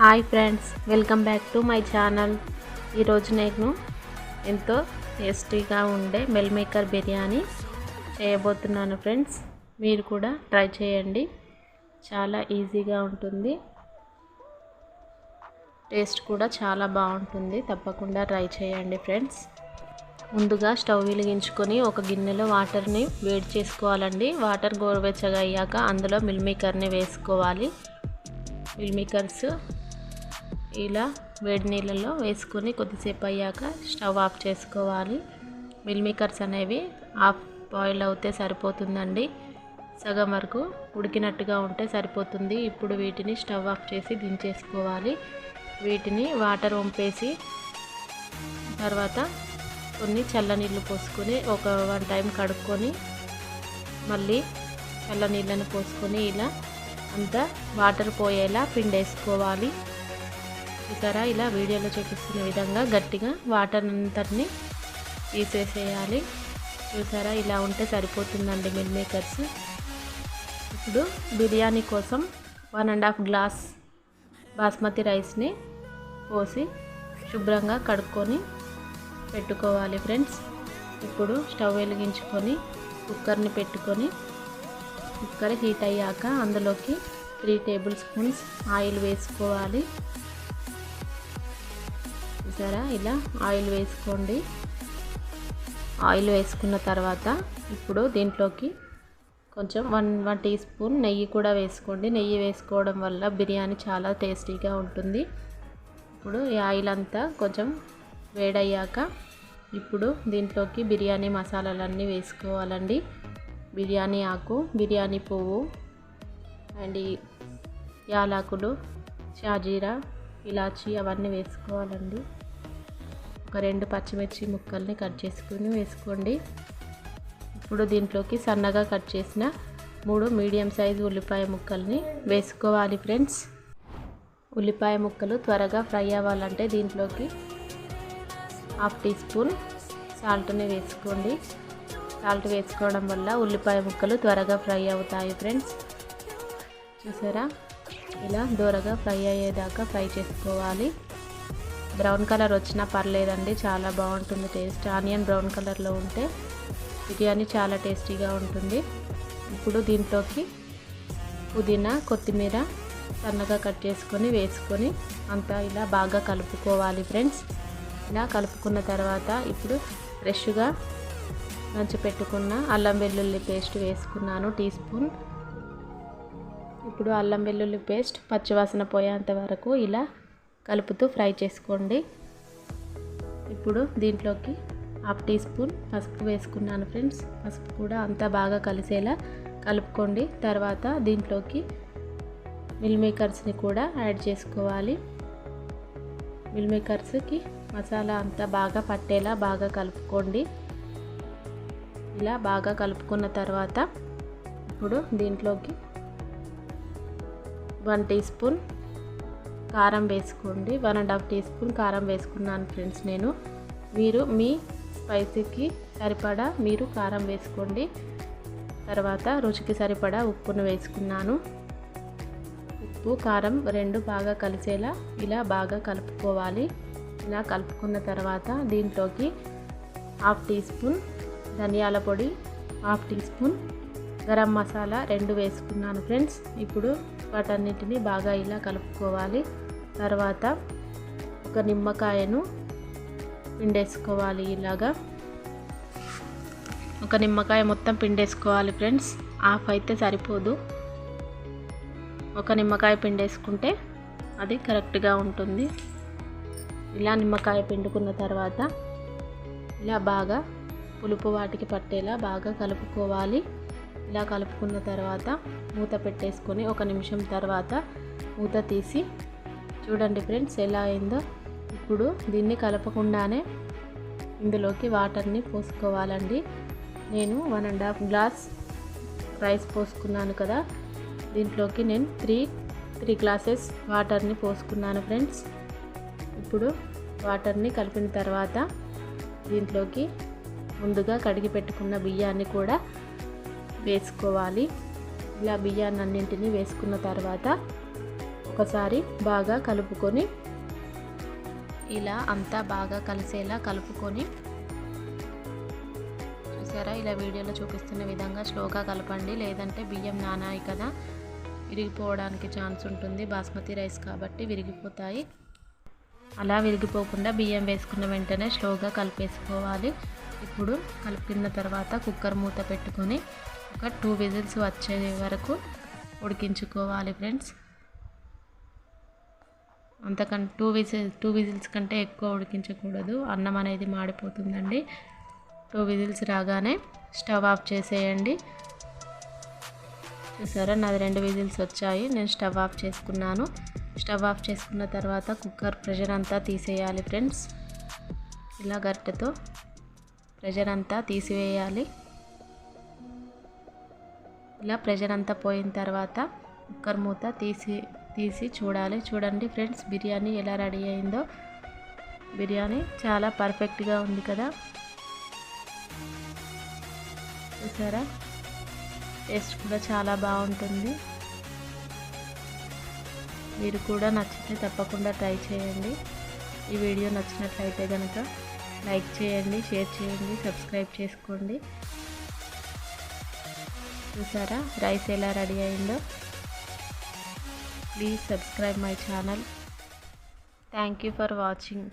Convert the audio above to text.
Hi friends welcome back to my channel. ఈరోజు నేను ఎంతో టేస్టీగా ఉండే మెల్ మేకర్ బిర్యానీ చేయబోతున్నాను ఫ్రెండ్స్. మీరు కూడా ట్రై చేయండి. చాలా ఈజీగా ఉంటుంది. టేస్ట్ కూడా చాలా బాగుంటుంది. తప్పకుండా ట్రై చేయండి ఫ్రెండ్స్. ముందుగా స్టవ్ వెలిగించుకొని ఒక గిన్నెలో వాటర్ని వేడి చేసుకోవాలండి. వాటర్ గోరువెచ్చగా అయ్యాక అందులో మిల్ మేకర్ని వేసుకోవాలి. మిల్మేకర్స్ ఇలా వేడి నీళ్ళలో వేసుకొని కొద్దిసేపు అయ్యాక స్టవ్ ఆఫ్ చేసుకోవాలి. మిల్ మేకర్స్ అనేవి ఆఫ్ బాయిల్ అవుతే సరిపోతుందండి. సగం వరకు ఉడికినట్టుగా ఉంటే సరిపోతుంది. ఇప్పుడు వీటిని స్టవ్ ఆఫ్ చేసి దించేసుకోవాలి. వీటిని వాటర్ వంపేసి తర్వాత కొన్ని చల్లనీళ్ళు పోసుకొని ఒక వన్ టైం కడుక్కొని మళ్ళీ చల్లనీళ్ళని పోసుకొని ఇలా అంతా వాటర్ పోయేలా పిండేసుకోవాలి. చూసారా? ఇలా వీడియోలో చూపిస్తున్న విధంగా గట్టిగా వాటర్ అంతటిని తీసేసేయాలి. చూసారా? ఇలా ఉంటే సరిపోతుందండి మిల్ మేకర్స్. ఇప్పుడు బిర్యానీ కోసం one and half glass basmati రైస్ని పోసి శుభ్రంగా కడుక్కొని పెట్టుకోవాలి ఫ్రెండ్స్. ఇప్పుడు స్టవ్ వెలిగించుకొని కుక్కర్ని పెట్టుకొని కుక్కర్ హీట్ అయ్యాక అందులోకి త్రీ టేబుల్ స్పూన్స్ ఆయిల్ వేసుకోవాలి. చూసారా? ఇలా ఆయిల్ వేసుకోండి. ఆయిల్ వేసుకున్న తర్వాత ఇప్పుడు దీంట్లోకి కొంచెం వన్ వన్ టీ స్పూన్ నెయ్యి కూడా వేసుకోండి. నెయ్యి వేసుకోవడం వల్ల బిర్యానీ చాలా టేస్టీగా ఉంటుంది. ఇప్పుడు ఈ ఆయిల్ అంతా కొంచెం వేడయ్యాక ఇప్పుడు దీంట్లోకి బిర్యానీ మసాలాలన్నీ వేసుకోవాలండి. బిర్యానీ ఆకు బిర్యానీ పువ్వు అండ్ యాలకులు షాజీరా ఇలాచి అవన్నీ వేసుకోవాలండి. ఒక రెండు పచ్చిమిర్చి ముక్కల్ని కట్ చేసుకుని వేసుకోండి. ఇప్పుడు దీంట్లోకి సన్నగా కట్ చేసిన మూడు మీడియం సైజు ఉల్లిపాయ ముక్కల్ని వేసుకోవాలి ఫ్రెండ్స్. ఉల్లిపాయ ముక్కలు త్వరగా ఫ్రై అవ్వాలంటే దీంట్లోకి హాఫ్ టీ స్పూన్ సాల్ట్ని వేసుకోండి. సాల్ట్ వేసుకోవడం వల్ల ఉల్లిపాయ ముక్కలు త్వరగా ఫ్రై అవుతాయి ఫ్రెండ్స్. చూసారా? ఇలా దూరగా ఫ్రై అయ్యేదాకా ఫ్రై చేసుకోవాలి. బ్రౌన్ కలర్ వచ్చినా పర్లేదండి చాలా బాగుంటుంది టేస్ట్. ఆనియన్ బ్రౌన్ కలర్లో ఉంటే బిర్యానీ చాలా టేస్టీగా ఉంటుంది. ఇప్పుడు దీంట్లోకి పుదీనా కొత్తిమీర సన్నగా కట్ చేసుకొని వేసుకొని అంతా ఇలా బాగా కలుపుకోవాలి ఫ్రెండ్స్. ఇలా కలుపుకున్న తర్వాత ఇప్పుడు ఫ్రెష్గా మంచి పెట్టుకున్న అల్లం వెల్లుల్లి పేస్ట్ వేసుకున్నాను టీ స్పూన్. ఇప్పుడు అల్లం వెల్లుల్లి పేస్ట్ పచ్చివాసన పోయేంత వరకు ఇలా కలుపుతూ ఫ్రై చేసుకోండి. ఇప్పుడు దీంట్లోకి హాఫ్ టీ స్పూన్ పసుపు వేసుకున్నాను ఫ్రెండ్స్. పసుపు కూడా అంతా బాగా కలిసేలా కలుపుకోండి. తర్వాత దీంట్లోకి మిల్ మేకర్స్ని కూడా యాడ్ చేసుకోవాలి. మిల్ మేకర్స్కి మసాలా అంతా బాగా పట్టేలా బాగా కలుపుకోండి. ఇలా బాగా కలుపుకున్న తర్వాత ఇప్పుడు దీంట్లోకి వన్ టీ స్పూన్ కారం వేసుకోండి. One and half tea spoon కారం వేసుకున్నాను ఫ్రెండ్స్ నేను. మీరు మీ స్పైసీకి సరిపడా మీరు కారం వేసుకోండి. తర్వాత రుచికి సరిపడా ఉప్పును వేసుకున్నాను. ఉప్పు కారం రెండు బాగా కలిసేలా ఇలా బాగా కలుపుకోవాలి. ఇలా కలుపుకున్న తర్వాత దీంట్లోకి హాఫ్ టీ స్పూన్ ధనియాల పొడి half tea spoon garam masala రెండు వేసుకున్నాను ఫ్రెండ్స్. ఇప్పుడు వాటన్నిటిని బాగా ఇలా కలుపుకోవాలి. తర్వాత ఒక నిమ్మకాయను పిండేసుకోవాలి ఇలాగా. ఒక నిమ్మకాయ మొత్తం పిండేసుకోవాలి ఫ్రెండ్స్. ఆఫ్ అయితే సరిపోదు. ఒక నిమ్మకాయ పిండేసుకుంటే అది కరెక్ట్గా ఉంటుంది. ఇలా నిమ్మకాయ పిండుకున్న తర్వాత ఇలా బాగా పులుపు వాటికి పట్టేలా బాగా కలుపుకోవాలి. ఇలా కలుపుకున్న తర్వాత మూత పెట్టేసుకొని ఒక నిమిషం తర్వాత మూత తీసి చూడండి ఫ్రెండ్స్ ఎలా అయిందో. ఇప్పుడు దీన్ని కలపకుండానే ఇందులోకి వాటర్ని పోసుకోవాలండి. నేను one and half glass rice పోసుకున్నాను కదా. దీంట్లోకి నేను త్రీ త్రీ గ్లాసెస్ వాటర్ని పోసుకున్నాను ఫ్రెండ్స్. ఇప్పుడు వాటర్ని కలిపిన తర్వాత దీంట్లోకి ముందుగా కడిగి పెట్టుకున్న బియ్యాన్ని కూడా వేసుకోవాలి. ఇలా బియ్యాన్ని అన్నింటినీ వేసుకున్న తర్వాత ఒకసారి బాగా కలుపుకొని ఇలా అంతా బాగా కలిసేలా కలుపుకొని చూసారా? ఇలా వీడియోలో చూపిస్తున్న విధంగా స్లోగా కలపండి. లేదంటే బియ్యం నానాయి కదా. విరిగిపోవడానికి ఛాన్స్ ఉంటుంది. బాస్మతి రైస్ కాబట్టి విరిగిపోతాయి. అలా విరిగిపోకుండా బియ్యం వేసుకున్న వెంటనే స్లోగా కలిపేసుకోవాలి. ఇప్పుడు కలిపిన తర్వాత కుక్కర్ మూత పెట్టుకొని ఒక టూ విజిల్స్ వచ్చే వరకు ఉడికించుకోవాలి ఫ్రెండ్స్. అంతకంటే టూ విజిల్స్ టూ విజిల్స్ కంటే ఎక్కువ ఉడికించకూడదు. అన్నం అనేది మాడిపోతుందండి. టూ విజిల్స్ రాగానే స్టవ్ ఆఫ్ చేసేయండి. చూసారా? నాది రెండు విజిల్స్ వచ్చాయి. నేను స్టవ్ ఆఫ్ చేసుకున్నాను. స్టవ్ ఆఫ్ చేసుకున్న తర్వాత కుక్కర్ ప్రెషర్ అంతా తీసేయాలి ఫ్రెండ్స్. ఇలా గరిటెతో ప్రెషర్ అంతా తీసివేయాలి. ఇలా ప్రెషర్ అంతా పోయిన తర్వాత కుక్కర్ మూత తీసి తీసి చూడాలి. చూడండి ఫ్రెండ్స్ బిర్యానీ ఎలా రెడీ అయిందో. బిర్యానీ చాలా పర్ఫెక్ట్గా ఉంది కదా. చూసారా? టేస్ట్ కూడా చాలా బాగుంటుంది. మీరు కూడా నచ్చితే తప్పకుండా ట్రై చేయండి. ఈ వీడియో నచ్చినట్లయితే కనుక లైక్ చేయండి షేర్ చేయండి సబ్స్క్రైబ్ చేసుకోండి. చూసారా? రైస్ ఎలా రెడీ అయిందో? Please subscribe my channel thank you for watching